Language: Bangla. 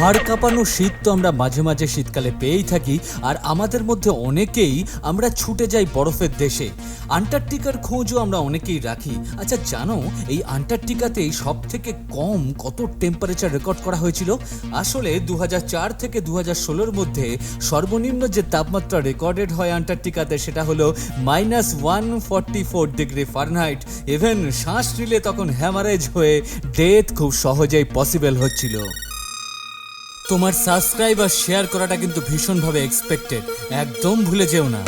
হাড় কাঁপানো শীত তো আমরা মাঝে মাঝে শীতকালে পেয়েই থাকি, আর আমাদের মধ্যে অনেকেই আমরা ছুটে যাই বরফের দেশে। আন্টার্কটিকার খোঁজও আমরা অনেকেই রাখি। আচ্ছা জানো, এই আন্টার্কটিকাতেই সব থেকে কম কত টেম্পারেচার রেকর্ড করা হয়েছিল? আসলে দু হাজার চার থেকে দু ষোলোর মধ্যে সর্বনিম্ন যে তাপমাত্রা রেকর্ডেড হয় আন্টার্কটিকাতে সেটা হলো minus one forty four degree fahrenheit. Even শ্বাস নিলে তখন হ্যামারেজ হয়ে ডেথ খুব সহজেই পসিবল হচ্ছিল। তোমার সাবস্ক্রাইব আর শেয়ার করাটা কিন্তু ভীষণভাবে এক্সপেক্টেড একদম ভুলে যেও না।